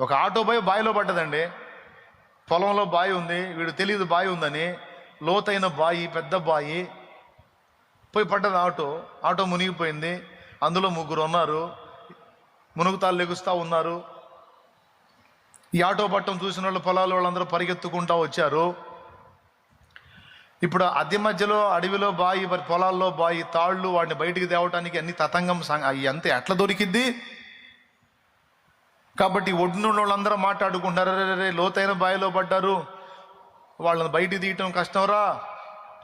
ఒక ఆటో పోయి బావిలో పడ్డదండి. పొలంలో బావి ఉంది వీడు తెలియదు బావి ఉందని. లోతైన బావి పెద్ద బావి పోయి పడ్డది ఆటో. ఆటో మునిగిపోయింది. అందులో ముగ్గురు ఉన్నారు. మునుగుతాలు లెగుస్తూ ఉన్నారు. ఈ ఆటో పట్టం చూసిన వాళ్ళు పొలాల వాళ్ళందరూ పరిగెత్తుకుంటా వచ్చారు. ఇప్పుడు అద్దె మధ్యలో అడవిలో బాయి మరి పొలాల్లో బాయి తాళ్ళు వాడిని బయటికి తేవటానికి అన్ని తతంగం అవి అంత. ఎట్లా దొరికిద్ది. కాబట్టి ఒడ్డున ఉన్న వాళ్ళందరూ మాట్లాడుకుంటారు. రే లోతైన బావిలో పడ్డారు. వాళ్ళని బయట తీయటం కష్టంరా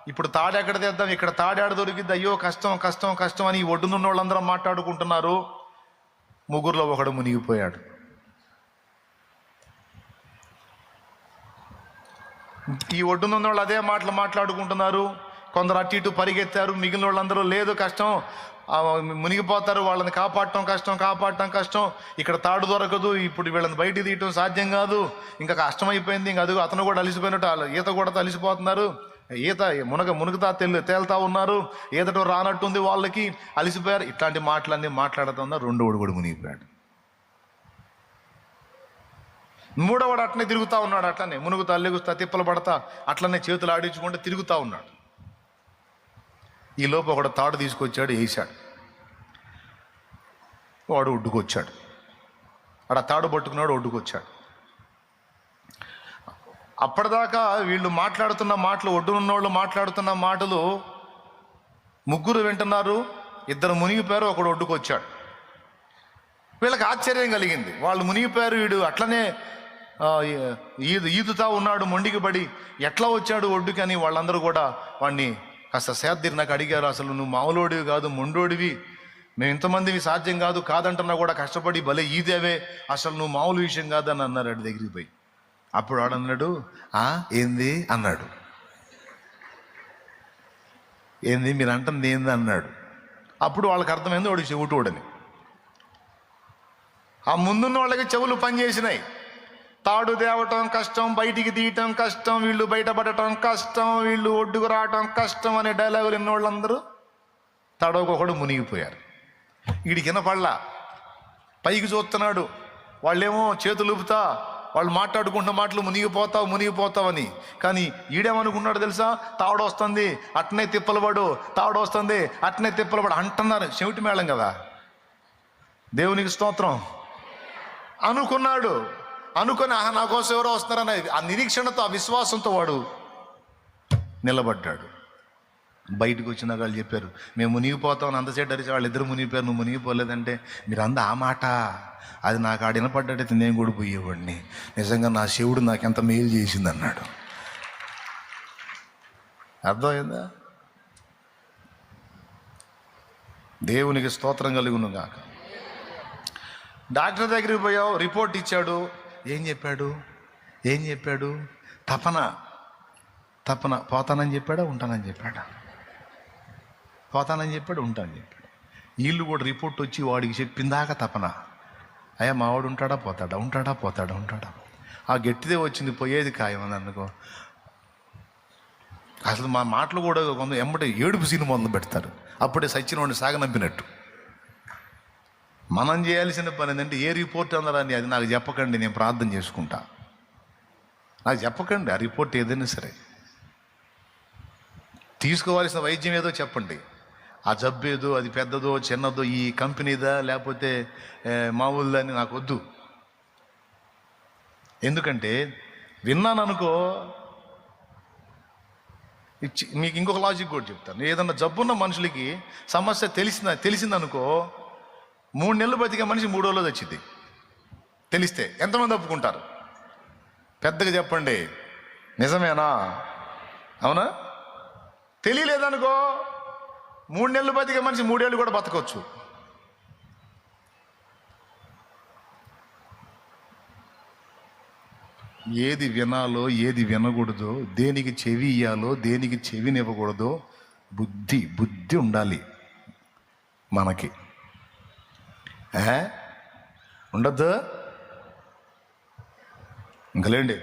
ఇప్పుడు తాడు ఎక్కడ తెద్దాం? ఇక్కడ తాడాడ దొరికిద్ది? అయ్యో కష్టం కష్టం కష్టం అని ఒడ్డున ఒడ్డునున్న వాళ్ళందరూ మాట్లాడుకుంటున్నారు. ముగ్గురులో ఒకడు మునిగిపోయాడు. ఈ ఒడ్డునున్న వాళ్ళు అదే మాటలు మాట్లాడుకుంటున్నారు. కొందరు అటు ఇటు పరిగెత్తారు. మిగిలిన వాళ్ళందరూ లేదు కష్టం. మునిగిపోతారు వాళ్ళని కాపాడటం కష్టం కాపాడటం కష్టం. ఇక్కడ తాడు దొరకదు ఇప్పుడు వీళ్ళని బయటికి తీయటం సాధ్యం కాదు. ఇంకా కష్టమైపోయింది ఇంకా అదిగో అతను కూడా అలిసిపోయినట్టు వాళ్ళు ఈత కూడా అలిసిపోతున్నారు ఈత మునగ మునుగుతా తెలు తేలుతా ఉన్నారు. ఈతటం రానట్టుంది వాళ్ళకి. అలిసిపోయారు. ఇట్లాంటి మాటలన్నీ మాట్లాడుతున్నా రెండోడు కూడా మునిగిపోయాడు. మూడవడు అట్లనే తిరుగుతూ ఉన్నాడు అట్లనే మునుగుతా లెగుస్తా తిప్పలు పడతా అట్లనే చేతులు ఆడించుకుంటూ తిరుగుతూ ఉన్నాడు. ఈ లోపు ఒకడు తాడు తీసుకొచ్చాడు వేసాడు వాడు ఒడ్డుకొచ్చాడు. ఆడ తాడు పట్టుకున్నాడు ఒడ్డుకొచ్చాడు. అప్పటిదాకా వీళ్ళు మాట్లాడుతున్న మాటలు ఒడ్డునున్న వాళ్ళు మాట్లాడుతున్న మాటలు ముగ్గురు వింటున్నారు ఇద్దరు మునిగిపోయారు ఒకడు ఒడ్డుకొచ్చాడు. వీళ్ళకి ఆశ్చర్యం కలిగింది. వాళ్ళు మునిగిపోయారు వీడు అట్లనే ఈదు ఈదుతా ఉన్నాడు మొండికి పడి ఎట్లా వచ్చాడు ఒడ్డుకి అని వాళ్ళందరూ కూడా వాడిని కాస్త సేద్దిరి నాకు అడిగారు అసలు నువ్వు మామూలోడివి కాదు మొండోడివి. మేము ఇంతమందివి సాధ్యం కాదు కాదంటున్నా కూడా కష్టపడి భలే ఈదేవే. అసలు నువ్వు మామూలు విషయం కాదని అన్నారు అడి దగ్గరికి పోయి. అప్పుడు వాడు అన్నాడు ఆ ఏంది? అన్నాడు. ఏంది? మీరు అంటుంది ఏంది? అన్నాడు. అప్పుడు వాళ్ళకి అర్థమైంది వాడు చెవుటోడని ఆ ముందున్న వాళ్ళకి చెవులు పనిచేసినాయి. తాడు తేవటం కష్టం బయటికి తీయటం కష్టం వీళ్ళు బయటపడటం కష్టం వీళ్ళు ఒడ్డుకు రావటం కష్టం అనే డైలాగులు విన్న వాళ్ళందరూ తడవకొకడు మునిగిపోయారు. వీడికి వినపడలా. పైకి చూస్తున్నాడు. వాళ్ళేమో చేతులు ఊపుతా వాళ్ళు మాట్లాడుకుంటున్న మాటలు మునిగిపోతావు మునిగిపోతావని కానీ ఈడేమనుకున్నాడు తెలుసా? తాడు వస్తుంది అట్నే తిప్పలబడు తాడు వస్తుంది అట్నే తిప్పలబడు అంటున్నారు. చెవిటి మేళం కదా. దేవునికి స్తోత్రం. అనుకున్నాడు. అనుకుని ఆహా నా కోసం ఎవరో వస్తున్నారని ఆ నిరీక్షణతో ఆ విశ్వాసంతో వాడు నిలబడ్డాడు. బయటకు వచ్చిన వాళ్ళు చెప్పారు మేము మునిగిపోతామని అంతసేపు అరిచి వాళ్ళు ఇద్దరు మునిగిపోయారు నువ్వు మునిగిపోలేదంటే మీరు అంద ఆ మాట? అది నాకు ఆడ వినపడ్డట్టయితే నేను కూడా పోయేవాడిని. నిజంగా నా శివుడు నాకు ఎంత మేలు చేసింది అన్నాడు అర్థమైందా? దేవునికి స్తోత్రం కలుగును కాక డాక్టర్ దగ్గరికి పోయావు రిపోర్ట్ ఇచ్చాడు. ఏం చెప్పాడు? ఏం చెప్పాడు? తపన. తపన. పోతానని చెప్పాడా? ఉంటానని చెప్పాడా? పోతానని చెప్పాడు ఉంటానని చెప్పాడు. వీళ్ళు కూడా రిపోర్ట్ వచ్చి వాడికి చెప్పిందాక తపన. అయ్యా మావాడు ఉంటాడా? పోతాడా? ఉంటాడా? పోతాడా? ఉంటాడా? ఆ గట్టిదే వచ్చింది పోయేది ఖాయం అనుకో. అసలు మా మాటలు కూడా కొంత ఎమ్మటే ఏడుపు సినిమా మొదలు పెడతారు. అప్పుడే సచిన వాడిని సాగనంపినట్టు. మనం చేయాల్సిన పని ఏంటంటే ఏ రిపోర్ట్ అన్నారని అది నాకు చెప్పకండి నేను ప్రార్థన చేసుకుంటా. నాకు చెప్పకండి ఆ రిపోర్ట్ ఏదైనా సరే. తీసుకోవాల్సిన వైద్యం ఏదో చెప్పండి. ఆ జబ్బు ఏదో అది పెద్దదో చిన్నదో ఈ కంపెనీదా లేకపోతే మామూలుదా అని నాకు వద్దు. ఎందుకంటే విన్నాను అనుకో ఇచ్చి మీకు ఇంకొక లాజిక్ కూడా చెప్తాను. ఏదన్నా జబ్బున్న మనుషులకి సమస్య తెలిసిన తెలిసిందనుకో మూడు నెలలు బతికే మనిషి మూడు రోజులు వచ్చింది తెలిస్తే ఎంతమంది ఒప్పుకుంటారు? పెద్దగా చెప్పండి. నిజమేనా? అవునా? తెలియలేదనుకో మూడు నెలలు బతికే మనిషి మూడేళ్ళు కూడా బతకవచ్చు ఏది వినాలో ఏది వినకూడదో దేనికి చెవి ఇయ్యాలో దేనికి చెవినివ్వకూడదో బుద్ధి బుద్ధి ఉండాలి మనకి. ఉండద్దు. ఇంకలేండి.